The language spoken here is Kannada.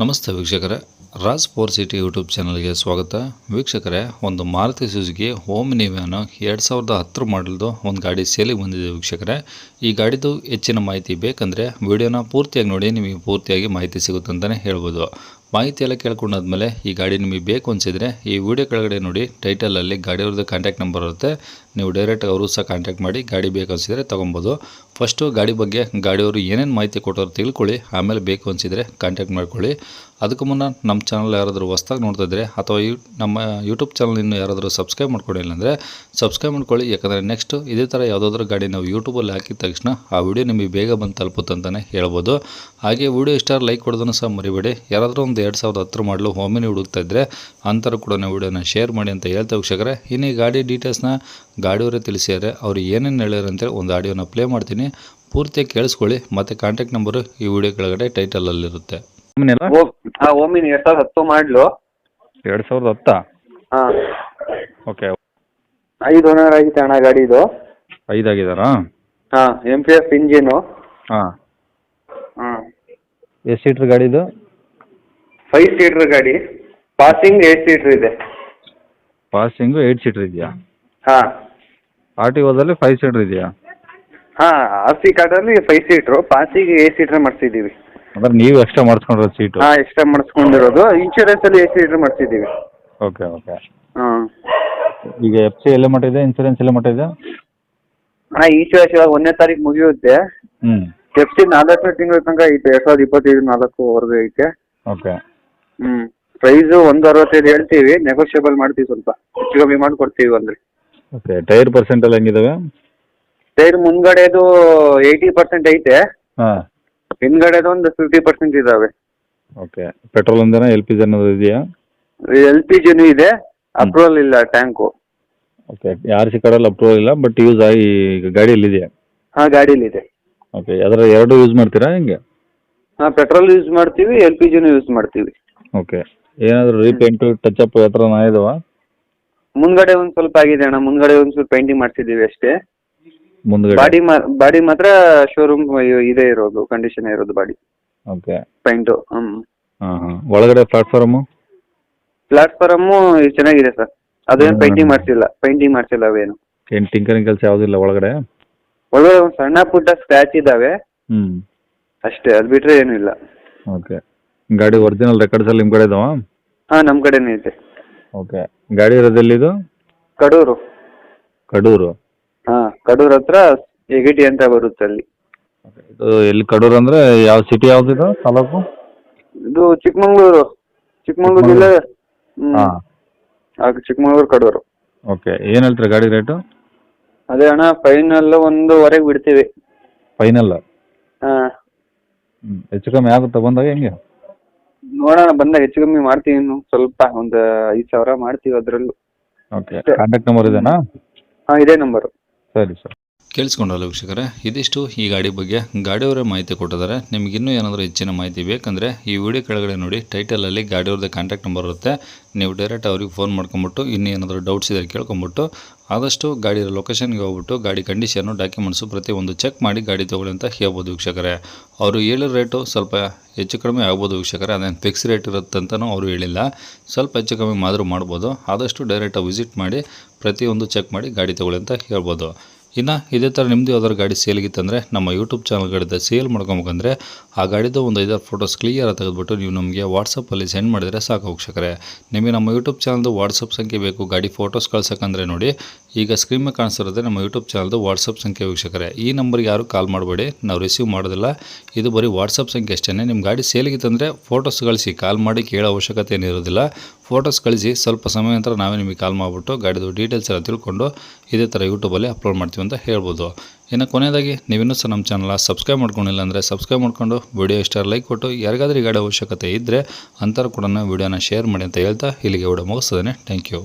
ನಮಸ್ತೆ ವೀಕ್ಷಕರೇ. ರಾಜ್ ಫೋರ್ ಸಿಟಿ ಯೂಟ್ಯೂಬ್ ಚಾನಲ್ಗೆ ಸ್ವಾಗತ. ವೀಕ್ಷಕರೇ, ಒಂದು ಮಾರುತಿ ಸುಜುಕಿ ಹೋಮ್ ವ್ಯಾನು ಎರಡು ಸಾವಿರದ ಹತ್ತರ ಮಾಡಲ್ದು ಒಂದು ಗಾಡಿ ಸೇಲಿಗೆ ಬಂದಿದೆ ವೀಕ್ಷಕರೇ. ಈ ಗಾಡಿದು ಹೆಚ್ಚಿನ ಮಾಹಿತಿ ಬೇಕಂದರೆ ವಿಡಿಯೋನ ಪೂರ್ತಿಯಾಗಿ ನೋಡಿ, ನಿಮಗೆ ಪೂರ್ತಿಯಾಗಿ ಮಾಹಿತಿ ಸಿಗುತ್ತೆ ಅಂತಲೇ ಹೇಳ್ಬೋದು. ಮಾಹಿತಿ ಎಲ್ಲ ಕೇಳ್ಕೊಂಡಾದ್ಮೇಲೆ ಈ ಗಾಡಿ ನಿಮಗೆ ಬೇಕು ಅನಿಸಿದರೆ ಈ ವಿಡಿಯೋ ಕೆಳಗಡೆ ನೋಡಿ ಟೈಟಲಲ್ಲಿ ಗಾಡಿಯವ್ರದ್ದು ಕಾಂಟ್ಯಾಕ್ಟ್ ನಂಬರ್ ಇರುತ್ತೆ. ನೀವು ಡೈರೆಕ್ಟ್ ಅವರು ಸಹ ಕಾಂಟ್ಯಾಕ್ಟ್ ಮಾಡಿ ಗಾಡಿ ಬೇಕು ಅನಿಸಿದರೆ ತೊಗೊಬೋದು. ಫಸ್ಟು ಗಾಡಿ ಬಗ್ಗೆ ಗಾಡಿಯವರು ಏನೇನು ಮಾಹಿತಿ ಕೊಟ್ಟರು ತಿಳ್ಕೊಳ್ಳಿ, ಆಮೇಲೆ ಬೇಕು ಅನಿಸಿದರೆ ಕಾಂಟ್ಯಾಕ್ಟ್ ಮಾಡ್ಕೊಳ್ಳಿ. ಅದಕ್ಕೂ ಮುನ್ನ ನಮ್ಮ ಚಾನಲ್ ಯಾರಾದರೂ ಹೊಸ್ದಾಗಿ ನೋಡ್ತಾ ಇದ್ದರೆ ಅಥವಾ ನಮ್ಮ ಯೂಟ್ಯೂಬ್ ಚಾನಲ್ ಇನ್ನು ಯಾರಾದರೂ ಸಬ್ಸ್ಕ್ರೈಬ್ ಮಾಡ್ಕೊಂಡಿಲ್ಲ ಇಲ್ಲಾಂದರೆ ಸಬ್ಸ್ಕ್ರೈಬ್ ಮಾಡ್ಕೊಳ್ಳಿ. ಯಾಕಂದರೆ ನೆಕ್ಸ್ಟ್ ಇದೇ ಥರ ಯಾವುದಾದ್ರೂ ಗಾಡಿ ನಾವು ಯೂಟ್ಯೂಬಲ್ಲಿ ಹಾಕಿದ ತಕ್ಷಣ ಆ ವಿಡಿಯೋ ನಿಮಗೆ ಬೇಗ ಬಂದು ತಲುಪುತ್ತಂತಲೇ ಹೇಳ್ಬೋದು. ಹಾಗೆ ವಿಡಿಯೋ ಇಷ್ಟ ಲೈಕ್ ಕೊಡೋದನ್ನು ಸಹ ಮರಿಬೇಡಿ. ಯಾರಾದರೂ ಒಂದು ಎರಡು ಸಾವಿರದ ಹತ್ತು ಮಾಡಲು ಹೋಮಿನಿ ಹುಡುಕ್ತಾ ಇದ್ದರೆ ಅಂತರ ಕೂಡ ವಿಡಿಯೋನ ಶೇರ್ ಮಾಡಿ ಅಂತ ಹೇಳ್ತಾ ವೀಕ್ಷಕರೇ. ಇನ್ನು ಈ ಗಾಡಿ ಡೀಟೇಲ್ಸ್ನ ಗಾಡಿಯವರೇ ತಿಳಿಸಿದ್ದಾರೆ. ಅವ್ರು ಏನೇನು ಹೇಳ್ಯಾರ ಅಂತೇಳಿ ಒಂದು ಆಡಿಯೋನ ಪ್ಲೇ ಮಾಡ್ತೀನಿ. ಪೂರ್ತಿ ಕೇಳಿಸ್ಕೊಳ್ಳಿ. ಮತ್ತು ಕಾಂಟ್ಯಾಕ್ಟ್ ನಂಬರು ಈ ವಿಡಿಯೋ ಕೆಳಗಡೆ ಟೈಟಲಲ್ಲಿರುತ್ತೆ ಓಮಿನಿ ಎರಡು ಸಾವಿರದ ಹತ್ತು ಮಾಡಲು. ಎರಡು ಸಾವಿರದ ಹತ್ತಾ? ಹಾಂ. ಓಕೆ ಐದು ಓನರ್ ಆಗಿತ್ತು ಅಣ್ಣ ಗಾಡಿ ಇದು. ಐದಾಗಿದ್ದಾರಾ? ಹಾಂ ಎಂ ಪಿ ಎಫ್ ಇಂಜಿನು ಹಾಂ. ಎಷ್ಟು ಸೀಟ್ರ್ ಗಾಡಿ ಇದು ಫೈವ್ ಸೀಟ್ರ್ ಗಾಡಿ. ಪಾಸಿಂಗ್ ಏಟ್ ಸೀಟ್ರ್ ಇದೆ. ಪಾಸಿಂಗು ಏಯ್ಟ್ ಸೀಟ್ರ್ ಇದೆಯಾ? ಹಾಂ. ಆರ್ ಟಿ ಓದಲ್ಲಿ ಫೈವ್ ಸೀಟ್ರ್ ಇದೆಯಾ? ಹಾಂ ಆರ್ ಸಿ ಕಾರ್ಡಲ್ಲಿ five seater passing eight seater ಮಾಡಿಸಿದ್ದೀವಿ. ಅಂದ್ರೆ ನೀವು ಎಕ್ಸ್ಟ್ರಾ ಮಾಡ್ಸ್ಕೊಂಡ್ರೆ ಸೀಟು ಹಾಂ ಎಕ್ಸ್ಟ್ರಾ ಮಾಡಿಸ್ಕೊಂಡಿರೋದು. ಇನ್ಶೂರೆನ್ಸಲ್ಲಿ ಏಟ್ ಸೀಟರ್ ಮಾಡಿಸಿದ್ದೀವಿ. ಓಕೆ ಓಕೆ ಹಾಂ. ಈಗ ಎಫ್ ಸಿ ಎಲ್ಲ ಮಟ್ಟಿದೆ ಇನ್ಶೂರೆನ್ಸ್ ಎಲ್ಲ ಮಟ್ಟಿದೆ ಹಾಂ ಇನ್ಶೂರೆನ್ಸ್ ಇವಾಗ ಒಂದನೇ ತಾರೀಕು ಮುಗಿಯುತ್ತೆ. ಹ್ಞೂ ಎಫ್ ಸಿ ನಾಲ್ಕು ತಿಂಗಳ ತನಕ ಐತೆ. ಎರಡ್ ಸಾವಿರದ ಇಪ್ಪತ್ತೈದು ನಾಲ್ಕುವರೆಗೂ ಐತೆ. ಓಕೆ ಹ್ಮ್. ಪ್ರೈಸ್ ಒಂದು ಅರವತ್ತೈದು ಹೇಳ್ತೀವಿ. ನೆಗೋಷಿಯಬಲ್ ಮಾಡ್ತೀವಿ ಸ್ವಲ್ಪ. ಹೆಚ್ಚು ಕಮ್ಮಿ ಮಾಡಿಕೊಡ್ತೀವಿ ಅಂದ್ರೆ. ಓಕೆ ಟೈರ್ ಪರ್ಸೆಂಟ್ ಎಲ್ಲ ಹೆಂಗಿದಾವೆ? ಟೈರ್ ಮುಂದ್ಗಡೆದು ಏಯ್ಟಿ ಪರ್ಸೆಂಟ್ ಐತೆ. ಹಾಂ. ಹಿಂದ್ಗಡೆದು ಒಂದು ಫಿಫ್ಟಿ ಪರ್ಸೆಂಟ್ ಇದಾವೆ. ಓಕೆ ಪೆಟ್ರೋಲ್ ಒಂದೇನಾ ಎಲ್ ಪಿ ಜಿ ಅನ್ನೋದು ಇದೆಯಾ? ಎಲ್ ಪಿ ಜಿನೂ ಇದೆ. ಅಪ್ರೂವಲ್ ಇಲ್ಲ ಟ್ಯಾಂಕು ಓಕೆ ಆರ್ ಸಿ ಕಾರ್ಡಲ್ಲಿ ಅಪ್ರೂವಲ್ ಇಲ್ಲ ಬಟ್ ಯೂಸ್ ಆಗಿ ಈಗ ಗಾಡಿಯಲ್ಲಿ ಇದೆಯಾ ಹಾಂ ಗಾಡೀಲಿದೆ ಓಕೆ ಅದರ ಎರಡು ಯೂಸ್ ಮಾಡ್ತೀರಾ ಹೆಂಗೆ? ಹಾಂ ಪೆಟ್ರೋಲ್ ಯೂಸ್ ಮಾಡ್ತೀವಿ ಎಲ್ ಪಿ ಜಿನೂ ಯೂಸ್ ಮಾಡ್ತೀವಿ. ಓಕೆ ಏನಾದರೂ ರೀಪೇಂಟು ಟಚ್ ಆ ಥರ ಇದಾವ? ಮುಂದ್ಗಡೆ ಒಂದು ಸ್ವಲ್ಪ ಆಗಿದೆ ಅಣ್ಣ ಮುಂದ್ಗಡೆ ಒಂದು ಸ್ವಲ್ಪ ಪೇಂಟಿಂಗ್ ಮಾಡ್ಸಿದ್ದೀವಿ ಅಷ್ಟೇ. ಮುಂದ್ಗಡೆ? ಬಾಡಿ ಮಾ ಬಾಡಿ ಮಾತ್ರ ಶೋರೂಮ್ ಇದೆ ಇರೋದು ಕಂಡೀಷನ್ ಇರೋದು ಬಾಡಿ. ಓಕೆ ಪೈಂಟು ಹ್ಞೂ ಹಾಂ ಹಾಂ. ಒಳಗಡೆ ಪ್ಲಾಟ್ಫಾರ್ಮು ಪ್ಲಾಟ್ಫಾರಮ್ಮು ಚೆನ್ನಾಗಿದೆ ಸರ್. ಅದೇನು ಪೇಂಟಿಂಗ್ ಮಾಡಿಸಿಲ್ಲ ಪೇಂಟಿಂಗ್ ಮಾಡಿಸಿಲ್ಲ ಅವೇನು. ಏನು ಟಿಂಕರಿಂಗ್ ಕೆಲಸ ಯಾವುದಿಲ್ಲ ಒಳಗಡೆ? ಒಳ್ಳೆ ಒಂದು ಸಣ್ಣ ಪುಟ್ಟ ಸ್ಕ್ರ್ಯಾಚ್ ಇದ್ದಾವೆ. ಹ್ಞೂ ಅಷ್ಟೇ ಅದು ಬಿಟ್ರೆ ಏನೂ ಇಲ್ಲ. ಓಕೆ. ಗಾಡಿ ಒರಿಜಿನಲ್ ರೆಕಾರ್ಡ್ಸ್ ಅಲ್ಲಿ ನಿಮ್ಮ ಕಡೆ ಇದಾವ? ಹಾ ನಮ್ಮ ಕಡೆನೇ ಐತೆ. ಓಕೆ. ಗಾಡಿ ಇರೋದೆಲ್ಲಿದು ಕಡೂರು. ಕಡೂರು? ಹಾ ಕಡೂರು ಹತ್ರ ಎಗಿಟಿ ಅಂತ ಬರುತ್ತೆ ಅಲ್ಲಿ. ಇದು ಎಲ್ಲಿ ಕಡೂರು ಅಂದರೆ ಯಾವ ಸಿಟಿ ಯಾವುದಿದು ತಾಲೂಕು? ಇದು ಚಿಕ್ಕಮಂಗ್ಳೂರು. ಚಿಕ್ಕಮಂಗ್ಳೂರು ಜಿಲ್ಲೆ. ಹ್ಮ್. ಚಿಕ್ಕಮಂಗ್ಳೂರು ಕಡೂರು. ಓಕೆ. ಏನು ಹೇಳ್ತೀರಾ ಗಾಡಿ ರೇಟು? ಅದೇ ಅಣ್ಣ ಫೈನಲ್ ಒಂದೂವರೆಗೆ ಬಿಡ್ತೀವಿ. ಫೈನಲ್ ಹಾಂ. ಹೆಚ್ಚು ಕಮ್ಮಿ ಆಗುತ್ತಾ? ಬಂದಾಗ ಹೆಂಗೆ? ನೋಡೋಣ ಬಂದಾಗ ಹೆಚ್ಚು ಕಮ್ಮಿ ಮಾಡ್ತೀವಿ ಇನ್ನು ಸ್ವಲ್ಪ ಒಂದು ಐದು ಸಾವಿರ ಮಾಡ್ತೀವಿ ಅದರಲ್ಲೂ. ಓಕೆ ಕಾಂಟ್ಯಾಕ್ಟ್ ನಂಬರ್ ಇದೆನಾ? ಹಾಂ ಇದೇ ನಂಬರು ಸರಿ ಸರ್. ಕೇಳಿಸ್ಕೊಂಡಲ್ಲ ವೀಕ್ಷಕರೇ, ಇದಿಷ್ಟು ಈ ಗಾಡಿ ಬಗ್ಗೆ. ಗಾಡಿಯವರೇ ಮಾಹಿತಿ ಕೊಟ್ಟಿದ್ದಾರೆ. ನಿಮ್ಗೆ ಇನ್ನೂ ಏನಾದರೂ ಹೆಚ್ಚಿನ ಮಾಹಿತಿ ಬೇಕಂದರೆ ಈ ವಿಡಿಯೋ ಕೆಳಗಡೆ ನೋಡಿ ಟೈಟಲಲ್ಲಿ ಗಾಡಿಯವ್ರದ್ದು ಕಾಂಟ್ಯಾಕ್ಟ್ ನಂಬರ್ ಇರುತ್ತೆ. ನೀವು ಡೈರೆಕ್ಟ್ ಅವ್ರಿಗೆ ಫೋನ್ ಮಾಡ್ಕೊಂಬಿಟ್ಟು, ಇನ್ನೂ ಏನಾದರೂ ಡೌಟ್ಸ್ ಇದ್ದರೆ ಕೇಳ್ಕೊಂಬಿಟ್ಟು, ಆದಷ್ಟು ಗಾಡಿಯ ಲೊಕೇಶನ್ಗೆ ಹೋಗ್ಬಿಟ್ಟು, ಗಾಡಿ ಕಂಡೀಷನ್ನು ಡಾಕ್ಯುಮೆಂಟ್ಸು ಪ್ರತಿಯೊಂದು ಚೆಕ್ ಮಾಡಿ ಗಾಡಿ ತೊಗೊಳ್ಳಿ ಅಂತ ಹೇಳ್ಬೋದು ವೀಕ್ಷಕರೇ. ಅವರು ಹೇಳೋ ರೇಟು ಸ್ವಲ್ಪ ಹೆಚ್ಚು ಕಡಿಮೆ ಆಗ್ಬೋದು ವೀಕ್ಷಕರೇ, ಅದೇನು ಫಿಕ್ಸ್ ರೇಟ್ ಇರುತ್ತೆ ಅಂತಲೂ ಅವರು ಹೇಳಿಲ್ಲ. ಸ್ವಲ್ಪ ಹೆಚ್ಚು ಕಮ್ಮಿ ಮಾದರೂ ಮಾಡ್ಬೋದು. ಆದಷ್ಟು ಡೈರೆಕ್ಟಾಗಿ ವಿಸಿಟ್ ಮಾಡಿ, ಪ್ರತಿಯೊಂದು ಚೆಕ್ ಮಾಡಿ ಗಾಡಿ ತೊಗೊಳ್ಳಿ ಅಂತ ಹೇಳ್ಬೋದು. ಇನ್ನು ಇದೇ ಥರ ನಿಮ್ಮದು ಯಾವ್ದಾದ್ರು ಗಾಡಿ ಸೇಲ್ಗಿತ್ತಂದರೆ ನಮ್ಮ ಯೂಟ್ಯೂಬ್ ಚಾನಲ್ಗಳಿಂದ ಸೇಲ್ ಮಾಡ್ಕೊಬೇಕಂದ್ರೆ ಆ ಗಾಡಿದು ಒಂದು ಐದಾರು ಫೋಟೋಸ್ ಕ್ಲಿಯರ್ ತೆಗೆದುಬಿಟ್ಟು ನೀವು ನಮಗೆ ವಾಟ್ಸಪ್ಪಲ್ಲಿ ಸೆಂಡ್ ಮಾಡಿದರೆ ಸಾಕು ವೀಕ್ಷಕರೇ. ನಿಮಗೆ ನಮ್ಮ ಯೂಟ್ಯೂಬ್ ಚಾನಲ್ದು ವಾಟ್ಸಪ್ ಸಂಖ್ಯೆ ಬೇಕು, ಗಾಡಿ ಫೋಟೋಸ್ ಕಳ್ಸೋಕ್ಕಂದ್ರೆ ನೋಡಿ. ಈಗ ಸ್ಕ್ರೀನ್ ಮೇಲೆ ಕಾಣಿಸ್ತಿರೋದೇ ನಮ್ಮ ಯೂಟ್ಯೂಬ್ ಚಾನಲ್ದು ವಾಟ್ಸಪ್ ಸಂಖ್ಯೆ ವೀಕ್ಷಕರೇ. ಈ ನಂಬರ್ಗೆ ಯಾರು ಕಾಲ್ ಮಾಡಬೇಡಿ, ನಾವು ರಿಸೀವ್ ಮಾಡೋದಿಲ್ಲ. ಇದು ಬರೀ ವಾಟ್ಸಪ್ ಸಂಖ್ಯೆ ಅಷ್ಟೇ ನಿಮ್ಮ ಗಾಡಿ ಸೇಲಿಗಿತ್ತಂದರೆ ಫೋಟೋಸ್ ಕಳಿಸಿ ಕಾಲ್ ಮಾಡಿ ಕೇಳೋ ಅವಶ್ಯಕತೆ ಏನಿರೋದಿಲ್ಲ ಫೋಟೋಸ್ ಕಳಿಸಿ, ಸ್ವಲ್ಪ ಸಮಯ ನಂತರ ನಾವೇ ನಿಮಗೆ ಕಾಲ್ ಮಾಡಿಬಿಟ್ಟು ಗಾಡಿದು ಡೀಟೇಲ್ಸ್ ಎಲ್ಲ ತಿಳ್ಕೊಂಡು ಇದೇ ಥರ ಯೂಟ್ಯೂಬಲ್ಲಿ ಅಪ್ಲೋಡ್ ಮಾಡ್ತೀವಿ ಅಂತ ಹೇಳ್ಬೋದು. ಇನ್ನು ಕೊನೆಯದಾಗಿ, ನೀವಿನ್ನೂ ಸಹ ನಮ್ಮ ಚಾನಲ್ ಸಬ್ಸ್ಕ್ರೈಬ್ ಮಾಡ್ಕೊಂಡಿಲ್ಲ ಅಂದರೆ ಸಬ್ಸ್ಕ್ರೈಬ್ ಮಾಡ್ಕೊಂಡು ವಿಡಿಯೋ ಇಷ್ಟ ಲೈಕ್ ಕೊಟ್ಟು, ಯಾರಿಗಾದ್ರೂ ಈ ಗಾಡಿ ಅವಶ್ಯಕತೆ ಇದ್ದರೆ ಅಂಥವ್ರು ಕೂಡ ವಿಡಿಯೋನ ಶೇರ್ ಮಾಡಿ ಅಂತ ಹೇಳ್ತಾ ಇಲ್ಲಿಗೆ ವಿಡಿಯೋ ಮುಗಿಸ್ತದೆ ಥ್ಯಾಂಕ್ ಯು